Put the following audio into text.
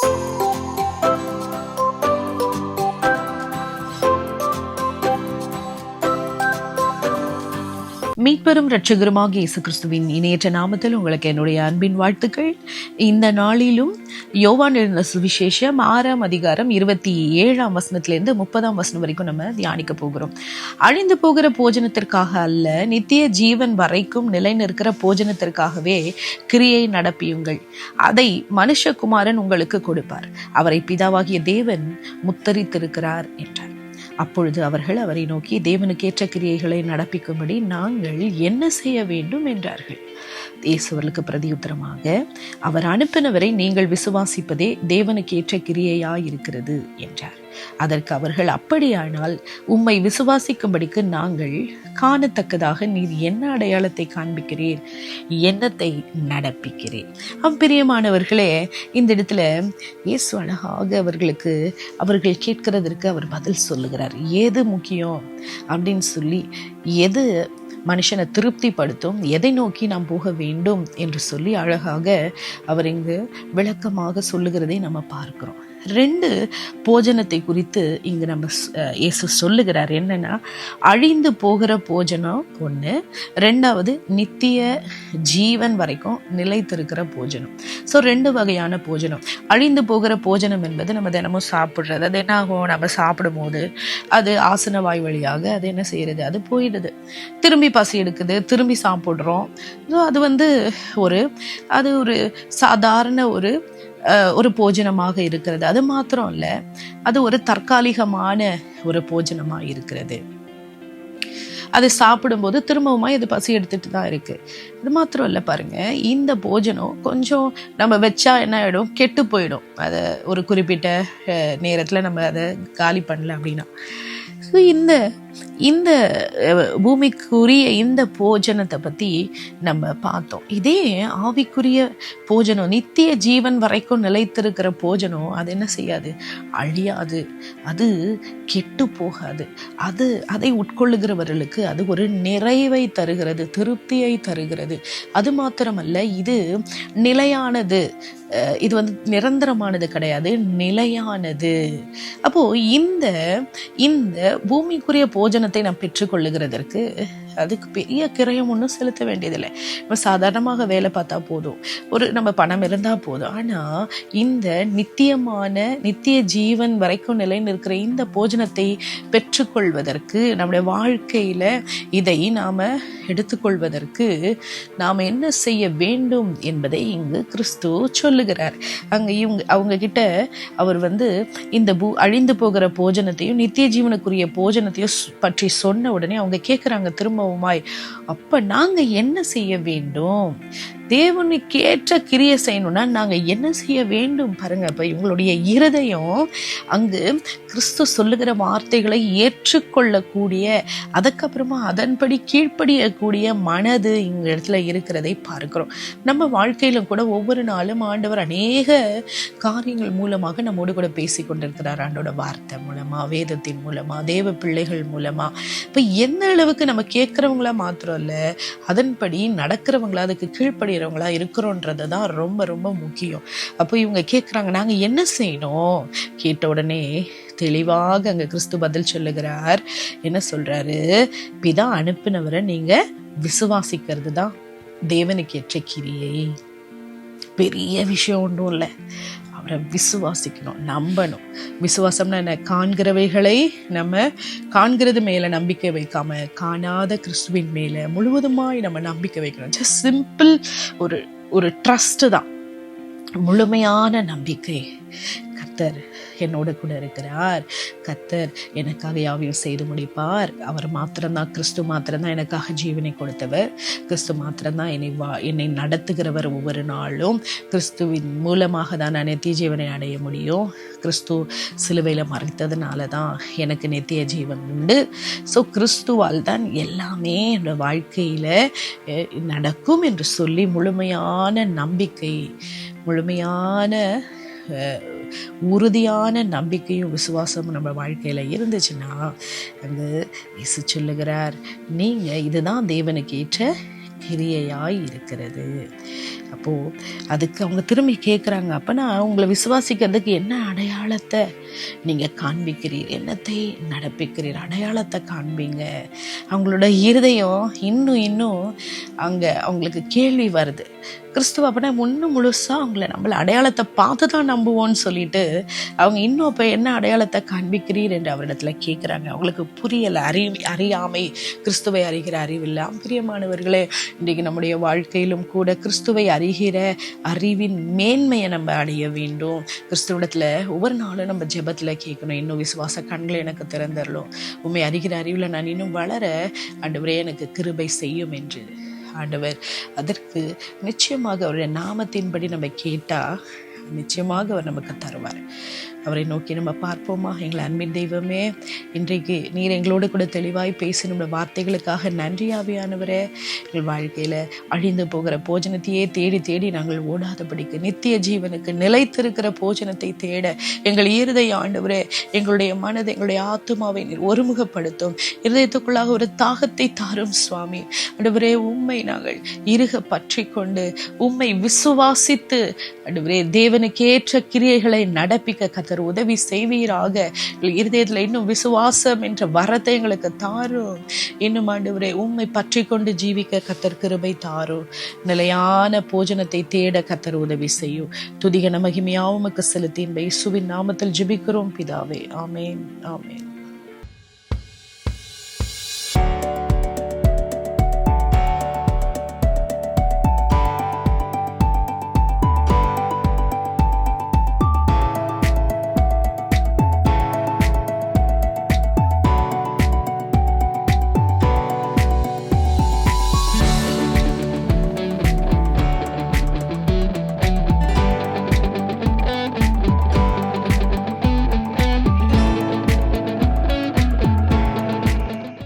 Thank you. மீட்பெரும் ரட்சகருமாக இயேசு கிறிஸ்துவின் இணையற்ற நாமத்தில் உங்களுக்கு என்னுடைய அன்பின் வாழ்த்துக்கள். இந்த நாளிலும் யோவான் எழுந்த சுவிசேஷம் ஆறாம் அதிகாரம் இருபத்தி ஏழாம் வசனத்திலிருந்து முப்பதாம் வசனம் வரைக்கும் நம்ம தியானிக்க போகிறோம். அழிந்து போகிற போஜனத்திற்காக அல்ல நித்திய ஜீவன் வரைக்கும் நிலை நிற்கிற போஜனத்திற்காகவே கிரியை நடப்பியுங்கள். அதை மனுஷகுமாரன் உங்களுக்கு கொடுப்பார். அவரை பிதாவாகிய தேவன் முத்தரித்திருக்கிறார் என்றார். அப்பொழுது அவர்கள் அவரை நோக்கி தேவனுக்கேற்ற கிரியைகளை நடப்பிக்கும்படி நாங்கள் என்ன செய்ய வேண்டும்? என்றார்கள். இயேசுவர்களுக்கு பிரதியுத்தரமாக அவர் அனுப்பினவரை நீங்கள் விசுவாசிப்பதே தேவனுக்கு தேவனுக்கேற்ற கிரியையாயிருக்கிறது என்றார். அதற்கு அவர்கள் அப்படியானால் உம்மை விசுவாசிக்கும்படிக்கு நாங்கள் காணத்தக்கதாக நீர் என்ன அடையாளத்தை காண்பிக்கிறீர்? என்னத்தை நடப்பிக்கிறேன் அப்பிரியமானவர்களே இந்த இடத்துல இயேசு அழகாக அவர்களுக்கு அவர்கள் கேட்கிறதற்கு அவர் பதில் சொல்லுகிறார். எது முக்கியம்? அப்படின்னு சொல்லி எது மனுஷனை திருப்திப்படுத்தும் எதை நோக்கி நாம் போக வேண்டும் என்று சொல்லி அழகாக அவர் இங்கு விளக்கமாக சொல்லுகிறதை நம்ம பார்க்கிறோம். ரெண்டு போஜனத்தை குறித்து இங்கு நம்ம இயேசு சொல்லுகிறார். என்னன்னா அழிந்து போகிற போஜனம் ஒன்று ரெண்டாவது நித்திய ஜீவன் வரைக்கும் நிலைத்திருக்கிற போஜனம். ஸோ ரெண்டு வகையான போஜனம். அழிந்து போகிற போஜனம் என்பது நம்ம தினமும் சாப்பிட்றது. அது என்ன ஆகும்? நம்ம சாப்பிடும் போது அது ஆசன வாய் வழியாக அது என்ன செய்யறது? அது போயிடுது. திரும்பி பசி எடுக்குது. திரும்பி சாப்பிட்றோம். ஸோ அது வந்து ஒரு அது ஒரு சாதாரண ஒரு ஒரு போஜனமாக இருக்கிறது. அது மாத்திரம் இல்லை அது ஒரு தற்காலிகமான ஒரு போஜனமாக இருக்கிறது. அதை சாப்பிடும்போது திரும்பவுமா இது பசி எடுத்துட்டு தான் இருக்கு. அது மாத்திரம் இல்லை பாருங்க இந்த போஜனம் கொஞ்சம் நம்ம வச்சா என்ன ஆகிடும் கெட்டு போயிடும். அதை ஒரு குறிப்பிட்ட நேரத்தில் நம்ம அதை காலி பண்ணல அப்படின்னா. ஸோ இந்த இந்த பூமிக்குரிய இந்த போஜனத்தை பற்றி நம்ம பார்த்தோம். இதே ஆவிக்குரிய போஜனம் நித்திய ஜீவன் வரைக்கும் நிலைத்திருக்கிற போஜனம் அது என்ன செய்யாது? அழியாது. அது கெட்டு போகாது. அது அதை உட்கொள்ளுகிறவர்களுக்கு அது ஒரு நிறைவை தருகிறது திருப்தியை தருகிறது. அது மாத்திரமல்ல இது நிலையானது. இது வந்து நிரந்தரமானது கிடையாது நிலையானது. அப்போ இந்த இந்த பூமிக்குரிய போஜனத்தை நாம் பெற்றுக்கொள்ளுகிறதற்கு அதுக்கு பெரிய கிரயம் ஒன்றும் செலுத்த வேண்டியதில்லை. நம்ம சாதாரணமாக வேலை பார்த்தா போதும். ஒரு நம்ம பணம் இருந்தால் போதும். ஆனால் இந்த நித்தியமான நித்திய ஜீவன் வரைக்கும் நிலை நிற்கிற இந்த போஜனத்தை பெற்றுக்கொள்வதற்கு நம்முடைய வாழ்க்கையில் இதை நாம் எடுத்துக்கொள்வதற்கு நாம் என்ன செய்ய வேண்டும் என்பதை இங்கு கிறிஸ்து சொல்லுகிறார். அங்கே இவங்க அவங்க கிட்ட அவர் வந்து இந்த பூ அழிந்து போகிற போஜனத்தையும் நித்திய ஜீவனுக்குரிய போஜனத்தையும் பற்றி சொன்ன உடனே அவங்க கேட்குறாங்க திரும்பவுமாய் அப்ப நாங்க என்ன செய்ய வேண்டும்? தேவனுக்கு ஏற்ற கிரிய செய்யணும்னா நாங்கள் என்ன செய்ய வேண்டும்? பாருங்க இப்போ இவங்களுடைய இருதயம் அங்கு கிறிஸ்து சொல்லுகிற வார்த்தைகளை ஏற்றுக்கொள்ளக்கூடிய அதுக்கப்புறமா அதன்படி கீழ்ப்படியக்கூடிய மனது இங்க இடத்துல இருக்கிறதை பார்க்கிறோம். நம்ம வாழ்க்கையிலும் கூட ஒவ்வொரு நாளும் ஆண்டவர் அநேக காரியங்கள் மூலமாக நம்மோடு கூட பேசி கொண்டிருக்கிறார். ஆண்டோட வார்த்தை மூலமா வேதத்தின் மூலமா தேவ பிள்ளைகள் மூலமா. இப்போ எந்த அளவுக்கு நம்ம கேட்குறவங்களா மாத்திரம் இல்லை அதன்படி நடக்கிறவங்களா அதுக்கு கீழ்ப்படி செய்கிறவங்களா இருக்கிறோன்றது தான் ரொம்ப ரொம்ப முக்கியம். அப்போ இவங்க கேட்குறாங்க நாங்கள் என்ன செய்யணும்? கேட்ட உடனே தெளிவாக அங்கே கிறிஸ்து பதில் சொல்லுகிறார். என்ன சொல்கிறாரு பிதா அனுப்பினவரை நீங்கள் விசுவாசிக்கிறது தான் தேவனுக்கு ஏற்ற கிரியை. பெரிய விஷயம் ஒன்றும் இல்லை. அவரை விசுவாசிக்கணும் நம்பணும். விசுவாசம்னா என்ன? காண்கிறவைகளை நம்ம காண்கிறது மேலே நம்பிக்கை வைக்காம காணாத கிறிஸ்துவின் மேலே முழுவதுமாய் நம்ம நம்பிக்கை வைக்கணும். ஜஸ்ட் சிம்பிள் ஒரு ஒரு ட்ரஸ்ட்டு தான். முழுமையான நம்பிக்கை. கர்த்தர் என்னோட கூட இருக்கிறார். கத்தர் எனக்காக யாவையும் செய்து முடிப்பார். அவர் மாத்திரம்தான் கிறிஸ்து மாத்திரம்தான் எனக்காக ஜீவனை கொடுத்தவர். கிறிஸ்து மாத்திரம்தான் என்னை வா என்னை நடத்துகிறவர் ஒவ்வொரு நாளும். கிறிஸ்துவின் மூலமாக தான் நான் நித்திய ஜீவனை அடைய முடியும். கிறிஸ்து சிலுவையில் மறைத்ததுனால தான் எனக்கு நித்திய ஜீவன் உண்டு. ஸோ கிறிஸ்துவால் தான் எல்லாமே என்னோட வாழ்க்கையில் நடக்கும் என்று சொல்லி முழுமையான நம்பிக்கை முழுமையான உறுதியான நம்பிக்கையும் விசுவாசமும் நம்ம வாழ்க்கையில் இருந்துச்சுன்னா வந்து இசு சொல்லுகிறார் நீங்கள் இதுதான் தேவனுக்கு ஏற்ற கிரியையாய் இருக்கிறது. அப்போது அதுக்கு அவங்க திரும்பி கேட்குறாங்க அப்போனா உங்களை விசுவாசிக்கிறதுக்கு என்ன அடையாளத்தை நீங்கள் காண்பிக்கிறீர்? என்னத்தை நடப்பிக்கிறீர்? அடையாளத்தை காண்பீங்க. அவங்களோட இருதயம் இன்னும் இன்னும் அங்கே அவங்களுக்கு கேள்வி வருது. கிறிஸ்துவ அப்படின்னா இன்னும் முழுசாக அவங்கள நம்மளை அடையாளத்தை பார்த்து தான் நம்புவோன்னு சொல்லிட்டு அவங்க இன்னும் இப்போ என்ன அடையாளத்தை காண்பிக்கிறீர் என்று அவரிடத்துல கேட்குறாங்க அவங்களுக்கு புரியலை அறி அறியாமை கிறிஸ்துவை அறிகிற அறிவில்லை. பிரியமானவர்களே இன்றைக்கு நம்முடைய வாழ்க்கையிலும் கூட கிறிஸ்துவை அறிகிற அறிவின் மேன்மையை நம்ம அடைய வேண்டும். கிறிஸ்துவிடத்தில் ஒவ்வொரு நாளும் நம்ம ஜெபத்தில் கேட்கணும். இன்னும் விசுவாச கண்களை எனக்கு திறந்தரலும். உண்மை அறிகிற அறிவில் நான் இன்னும் வளர ஆண்டவரே எனக்கு கிருபை செய்யும் என்று. ஆண்டவர். அதற்கு நிச்சயமாக அவருடைய நாமத்தின்படி நம்ம கேட்டால் நிச்சயமாக அவர் நமக்கு தருவார். அவரை நோக்கி நம்ம பார்ப்போமா? எங்களை அன்பின் தெய்வமே இன்றைக்கு நீர் எங்களோடு கூட தெளிவாய் பேசி நம்ம வார்த்தைகளுக்காக நன்றி ஆவியானவரே. எங்கள் வாழ்க்கையில் அழிந்து போகிற போஜனத்தையே தேடி தேடி நாங்கள் ஓடாதபடிக்கு நித்திய ஜீவனுக்கு நிலைத்திருக்கிற போஜனத்தை தேட எங்கள் இருதய ஆண்டவரே எங்களுடைய மனதை எங்களுடைய ஆத்மாவை நீர் ஒருமுகப்படுத்தும். இருதயத்துக்குள்ளாக ஒரு தாகத்தை தாரும் சுவாமி. அடுவரே உண்மை நாங்கள் இருக பற்றி கொண்டு உண்மை விசுவாசித்து அடுவரே தேவனுக்கேற்ற கிரியைகளை நடப்பிக்க கத்தர் உதவி செய்வீராக. இருதயத்தில் இன்னும் விசுவாசம் என்ற வரத்தை எங்களுக்கு தாரும். இன்னும் ஆண்டவரே உண்மை பற்றி கொண்டு ஜீவிக்க கத்தர் கிருபை தாரும். நிலையான போஜனத்தை தேட கத்தர் உதவி செய்யும். துதிகன மகிமையாவுமக்கு செலுத்தி இயேசுவின் நாமத்தில் ஜிபிக்கிறோம் பிதாவே. ஆமேன் ஆமேன்.